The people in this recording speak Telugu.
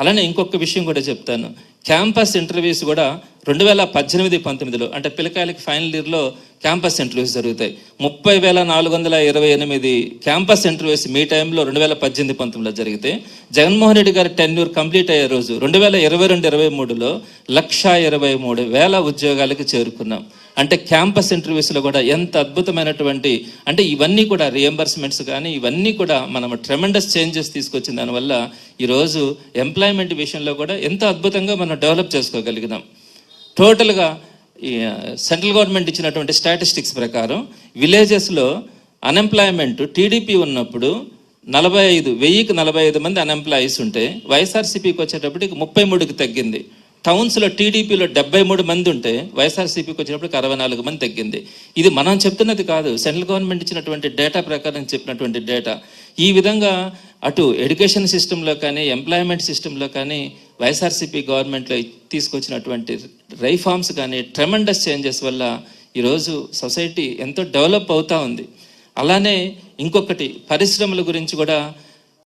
అలానే ఇంకొక విషయం కూడా చెప్తాను. క్యాంపస్ ఇంటర్వ్యూస్ కూడా రెండు వేల పద్దెనిమిది పంతొమ్మిదిలో అంటే పిల్లకాయలకి ఫైనల్ ఇయర్లో క్యాంపస్ ఇంటర్వ్యూస్ జరుగుతాయి. ముప్పై వేల నాలుగు వందల ఇరవై ఎనిమిది క్యాంపస్ ఇంటర్వ్యూస్ మీ టైంలో రెండు వేల పద్దెనిమిది పంతొమ్మిదిలో జరిగితే జగన్మోహన్ రెడ్డి గారి టెన్యూర్ కంప్లీట్ అయ్యే రోజు రెండు వేల ఇరవై రెండు ఇరవై మూడులో లక్షా ఇరవై మూడు వేల ఉద్యోగాలకు చేరుకున్నాం. అంటే క్యాంపస్ ఇంటర్వ్యూస్లో కూడా ఎంత అద్భుతమైనటువంటి అంటే ఇవన్నీ కూడా రియంబర్స్మెంట్స్ కానీ ఇవన్నీ కూడా మనం ట్రెమెండస్ చేంజెస్ తీసుకొచ్చిన దానివల్ల ఈరోజు ఎంప్లాయ్మెంట్ విషయంలో కూడా ఎంత అద్భుతంగా మనం డెవలప్ చేసుకోగలిగినాం. టోటల్గా సెంట్రల్ గవర్నమెంట్ ఇచ్చినటువంటి స్టాటిస్టిక్స్ ప్రకారం విలేజెస్లో అన్ఎంప్లాయ్మెంట్ టీడీపీ ఉన్నప్పుడు నలభై ఐదు వెయ్యికి నలభై ఐదు మంది అన్ఎంప్లాయీస్ ఉంటే వైఎస్ఆర్సీపీకి వచ్చేటప్పటికి ముప్పై మూడుకి తగ్గింది. టౌన్స్లో టీడీపీలో డెబ్బై మూడు మంది ఉంటే వైఎస్ఆర్సీపీకి వచ్చినప్పటికి అరవై నాలుగు మంది తగ్గింది. ఇది మనం చెప్తున్నది కాదు సెంట్రల్ గవర్నమెంట్ ఇచ్చినటువంటి డేటా ప్రకారం చెప్పినటువంటి డేటా. ఈ విధంగా అటు ఎడ్యుకేషన్ సిస్టంలో కానీ ఎంప్లాయ్మెంట్ సిస్టంలో కానీ వైఎస్ఆర్సీపీ గవర్నమెంట్లో తీసుకొచ్చినటువంటి రైఫార్మ్స్ కానీ ట్రెమండస్ చేంజెస్ వల్ల ఈరోజు సొసైటీ ఎంతో డెవలప్ అవుతూ ఉంది. అలానే ఇంకొకటి పరిశ్రమల గురించి కూడా